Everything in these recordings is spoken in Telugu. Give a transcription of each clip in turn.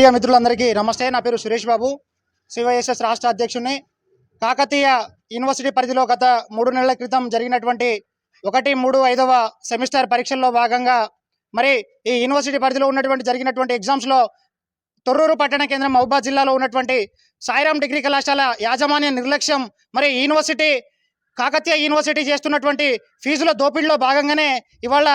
మీడియా మిత్రులందరికీ నమస్తే నా పేరు సురేష్ బాబు. సివైఎస్ఎస్ రాష్ట్ర అధ్యక్షుడిని కాకతీయ యూనివర్సిటీ పరిధిలో గత మూడు నెలల క్రితం జరిగినటువంటి ఒకటి మూడు ఐదవ సెమిస్టర్ పరీక్షల్లో భాగంగా మరి ఈ యూనివర్సిటీ పరిధిలో ఉన్నటువంటి జరిగినటువంటి ఎగ్జామ్స్లో తొర్రూరు పట్టణ కేంద్రం మహబూబాద్ జిల్లాలో ఉన్నటువంటి సాయిరాం డిగ్రీ కళాశాల యాజమాన్య నిర్లక్ష్యం మరి యూనివర్సిటీ కాకతీయ యూనివర్సిటీ చేస్తున్నటువంటి ఫీజుల దోపిడీలో భాగంగానే ఇవాళ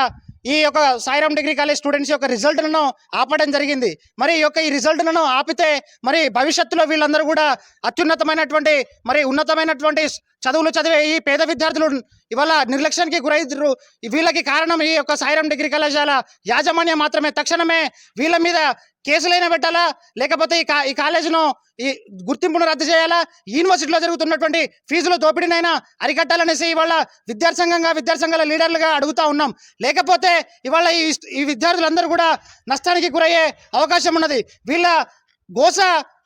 ఈ యొక్క సాయిరామ్ డిగ్రీ కాలేజ్ స్టూడెంట్స్ యొక్క రిజల్ట్లను ఆపడం జరిగింది. మరి ఈ యొక్క ఈ రిజల్ట్లను ఆపితే మరి భవిష్యత్తులో వీళ్ళందరూ కూడా అత్యున్నతమైనటువంటి మరి ఉన్నతమైనటువంటి చదువులు చదివే ఈ పేద విద్యార్థులు ఇవాళ నిర్లక్ష్యానికి గురైద్దరు వీళ్ళకి కారణం ఈ యొక్క సాయిరాం డిగ్రీ కళాశాల యాజమాన్యం మాత్రమే. తక్షణమే వీళ్ళ మీద కేసులైనా పెట్టాలా? లేకపోతే ఈ కా ఈ కాలేజీను ఈ గుర్తింపును రద్దు చేయాలా? యూనివర్సిటీలో జరుగుతున్నటువంటి ఫీజుల దోపిడీనైనా అరికట్టాలనేసి ఇవాళ విద్యార్థి సంఘంగా విద్యార్థి సంఘాల లీడర్లుగా అడుగుతా ఉన్నాం. లేకపోతే ఇవాళ ఈ ఈ విద్యార్థులందరూ కూడా నష్టానికి గురయ్యే అవకాశం ఉన్నది వీళ్ళ గోస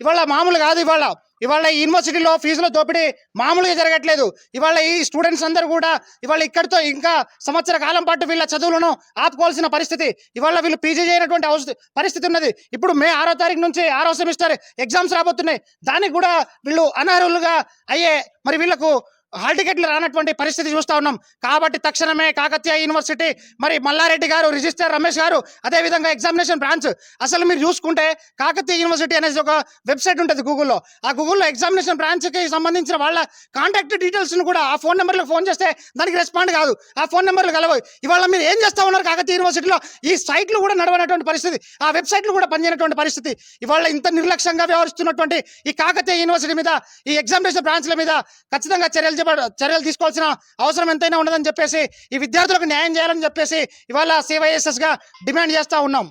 ఇవాళ మామూలు కాదు ఇవాళ. ఇవాళ ఈ యూనివర్సిటీలో ఫీజుల దోపిడీ మామూలుగా జరగట్లేదు. ఇవాళ ఈ స్టూడెంట్స్ అందరూ కూడా ఇవాళ ఇక్కడితో ఇంకా సంవత్సర కాలం పాటు వీళ్ళ చదువులను ఆపుకోవాల్సిన పరిస్థితి. ఇవాళ వీళ్ళు పీజీ చేయనటువంటి అవస పరిస్థితి ఉన్నది. ఇప్పుడు మే ఆరో తారీఖు నుంచి ఆరో సెమిస్టర్ ఎగ్జామ్స్ రాబోతున్నాయి. దానికి కూడా వీళ్ళు అనర్హులుగా అయ్యే మరి వీళ్ళకు హాల్ టికెట్లు రానటువంటి పరిస్థితి చూస్తా ఉన్నాం. కాబట్టి తక్షణమే కాకతీయ యూనివర్సిటీ మరి మల్లారెడ్డి గారు రిజిస్టర్ రమేష్ గారు అదేవిధంగా ఎగ్జామినేషన్ బ్రాంచ్ అసలు మీరు చూసుకుంటే కాకతీయ యూనివర్సిటీ అనేది ఒక వెబ్సైట్ ఉంటుంది గూగుల్లో. ఆ గూగుల్లో ఎగ్జామినేషన్ బ్రాంచ్కి సంబంధించిన వాళ్ళ కాంటాక్ట్ డీటెయిల్స్ను కూడా ఆ ఫోన్ నెంబర్లకు ఫోన్ చేస్తే దానికి రెస్పాండ్ కాదు. ఆ ఫోన్ నెంబర్లు కలవవు. ఇవాళ మీరు ఏం చేస్తా ఉన్నారు కాకతీయ యూనివర్సిటీలో? ఈ సైట్లు కూడా నడవనటువంటి పరిస్థితి. ఆ వెబ్సైట్లు కూడా పనిచేయనటువంటి పరిస్థితి. ఇవాళ ఇంత నిర్లక్ష్యంగా వ్యవహరిస్తున్నటువంటి ఈ కాకతీయ యూనివర్సిటీ మీద ఈ ఎగ్జామినేషన్ బ్రాంచ్ల మీద ఖచ్చితంగా చర్యలు చేప- చర్యలు తీసుకోవాల్సిన అవసరం ఎంతైనా ఉండదని చెప్పేసి ఈ విద్యార్థులకు న్యాయం చేయాలని చెప్పేసి ఇవాళ సివైఎస్ఎస్గా డిమాండ్ చేస్తా ఉన్నాం.